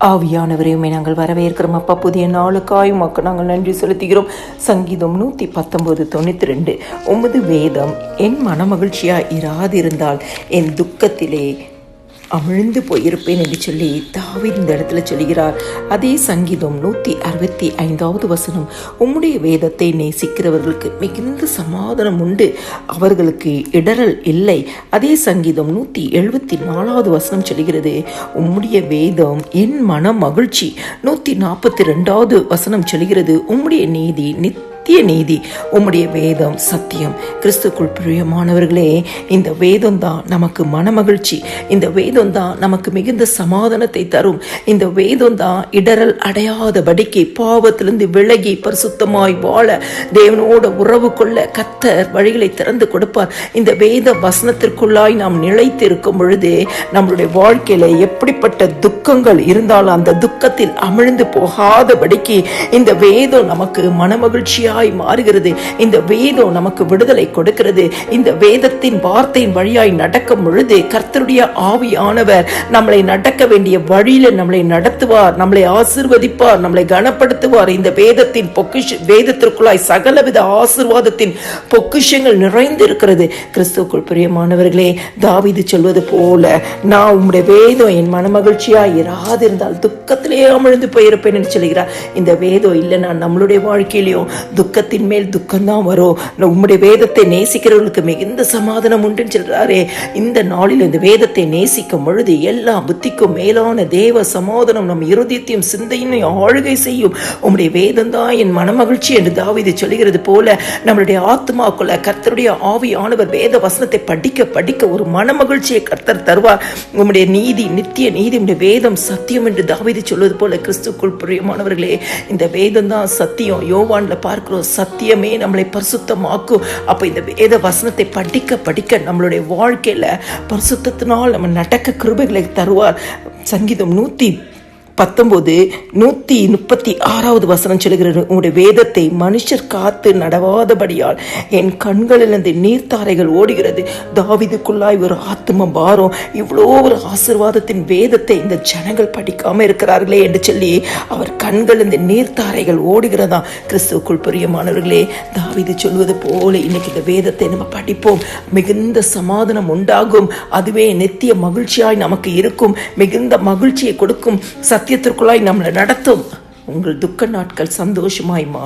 ஆவியானவரையுமே நாங்கள் வரவேற்கிறோம். அப்பா புதிய நாளுக்காய் உமக்கு நாங்கள் நன்றி செலுத்துகிறோம். சங்கீதம் நூற்றி பத்தொம்போது தொண்ணூற்றி ரெண்டு. உமது வேதம் என் மனமகிழ்ச்சியாக இராதிருந்தால் என் துக்கத்திலே அமிழ்ந்து போயிருப்பேன் என்று சொல்லி தாவீர் இந்த இடத்துல சொல்கிறார் அதே சங்கீதம் நூற்றி அறுபத்தி ஐந்தாவது வசனம் உம்முடைய வேதத்தை நேசிக்கிறவர்களுக்கு மிகுந்த சமாதானம் உண்டு. அவர்களுக்கு இடரல் இல்லை. அதே சங்கீதம் நூற்றி எழுபத்தி நாலாவது வசனம் சொல்கிறது உம்முடைய வேதம் என் மன மகிழ்ச்சி. நூற்றி நாற்பத்தி ரெண்டாவது வசனம் சொல்கிறது உம்முடைய நீதி நித் சத்திய நீதி உம்முடைய வேதம் சத்தியம். கிறிஸ்துக்குள் பிரியமானவர்களே இந்த வேதம் தான் நமக்கு மனமகிழ்ச்சி. இந்த வேதம் தான் நமக்கு மிகுந்த சமாதானத்தை தரும். இந்த வேதம் தான் இடரல் அடையாதபடிக்கு பாவத்திலிருந்து விலகி பரிசுத்தமாய் வாழ தேவனோட உறவு கொள்ள கத்தர் வழிகளை திறந்து கொடுப்பார். இந்த வேத வசனத்திற்குள்ளாய் நாம் நிலைத்து இருக்கும் பொழுது நம்மளுடைய வாழ்க்கையில எப்படிப்பட்ட துக்கங்கள் இருந்தாலும் அந்த துக்கத்தில் அமிழ்ந்து போகாதபடிக்கு இந்த வேதம் நமக்கு மனமகிழ்ச்சியாய் மாறுகிறது. இந்த வேதம் நமக்கு விடுதலை கொடுக்கிறது. இந்த வேதத்தின் வார்த்தையின் வழியாய் நடக்கும் பொழுது கர்த்தருடைய ஆவியானவர் நம்மளை நடக்க வேண்டிய வழியில நம்மளை நடத்துவார் நம்மளை ஆசிர்வதிப்பார் நம்மளை கனப்படுத்துவார். இந்த வேதத்தின் பொக்கிஷ வேதத்திற்குள்ளாய் சகலவித ஆசிர்வாதத்தின் பொக்கிஷங்கள் நிறைந்து இருக்கிறது கிறிஸ்துக்குள் பிரியமானவர்களே தாவிது சொல்வது போல நான் உம்முடைய வேதம் என் மனமகிழ்ச்சியா இராதிருந்தால் துக்கத்திலே அமிழ்ந்து போயிருப்பேன் என்று சொல்கிறார் இந்த வேதம் இல்லைன்னா நம்மளுடைய வாழ்க்கையிலையும் துக்கத்தின் மேல் துக்கம்தான் வரும். உம்முடைய வேதத்தை நேசிக்கிறவர்களுக்கு மிகுந்த சமாதானம் உண்டுன்னு சொல்றாரே. இந்த நாளில் இந்த வேதத்தை நேசிக்கும் பொழுது எல்லா புத்திக்கும் மேலான தேவ சமாதானம் நம் இருதயத்தையும் சிந்தையினையும் ஆளுகை செய்யும். உம்முடைய வேதம் தான் என் மனமகிழ்ச்சி என்று தாவீது சொல்கிறது போல நம்மளுடைய ஆத்மாக்குள்ள கர்த்தருடைய ஆவியானவர் வேத வசனத்தை படிக்க படிக்க ஒரு மனமகிழ்ச்சியை கர்த்தர் தருவார். உம்முடைய நீதி நித்திய நீதி உடைய வேதம் சத்தியம் என்று தாவீது சொல்வது போல கிறிஸ்துக்குள் பிரியமானவர்களே இந்த வேதம் தான் சத்தியம். யோவான்ல பார்க்கிறோம் சத்தியமே நம்மளை பரிசுத்தமாக்கும் அப்போ இந்த வேத வசனத்தை படிக்க படிக்க நம்மளுடைய வாழ்க்கையில் பரிசுத்தத்தினால் நம்ம நடக்க கிருபைகளை தருவார். சங்கீதம் நூற்றி பத்தொம்போது நூத்தி முப்பத்தி ஆறாவது வசனம் சொல்கிறது உங்களுடைய வேதத்தை மனுஷர் காத்து நடவாதபடியால் என் கண்களிலிருந்து நீர்த்தாரைகள் ஓடுகிறது. தாவிதுக்குள்ளாய் ஒரு ஆத்ம பாரம். இவ்வளோ ஒரு ஆசிர்வாதத்தின் வேதத்தை இந்த ஜனங்கள் படிக்காம இருக்கிறார்களே என்று சொல்லி அவர் கண்களிலிருந்து நீர்த்தாரைகள் ஓடுகிறதா கிறிஸ்துவுக்குள் பிரியமானவர்களே தாவிது சொல்வது போல இன்னைக்கு இந்த வேதத்தை நம்ம படிப்போம். மிகுந்த சமாதானம் உண்டாகும். அதுவே நித்திய மகிழ்ச்சியாய் நமக்கு இருக்கும். மிகுந்த மகிழ்ச்சியை கொடுக்கும். சத் சத்தியத்திற்குள்ளாய் நம்மளை நடத்தும். உங்கள் துக்க நாட்கள் சந்தோஷமாய் மா